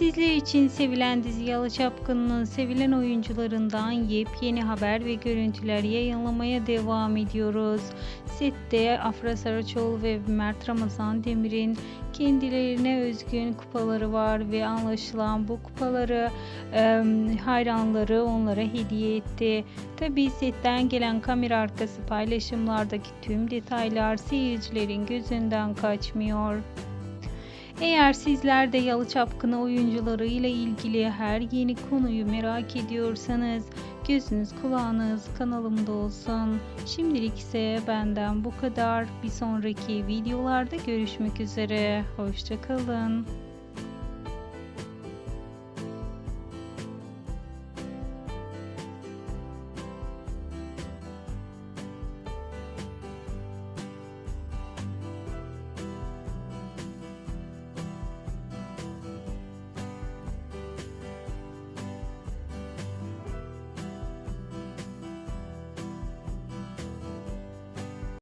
Sizler için sevilen dizi Yalı Çapkın'ın sevilen oyuncularından yepyeni haber ve görüntüler yayınlamaya devam ediyoruz. Sette Afra Saraçoğlu ve Mert Ramazan Demir'in kendilerine özgün kupaları var ve anlaşılan bu kupaları e, hayranları onlara hediye etti. Tabi setten gelen kamera arkası paylaşımlardaki tüm detaylar seyircilerin gözünden kaçmıyor. Eğer sizler de Yalı Çapkını oyuncuları ile ilgili her yeni konuyu merak ediyorsanız gözünüz kulağınız kanalımda olsun. Şimdilik ise benden bu kadar. Bir sonraki videolarda görüşmek üzere. Hoşçakalın.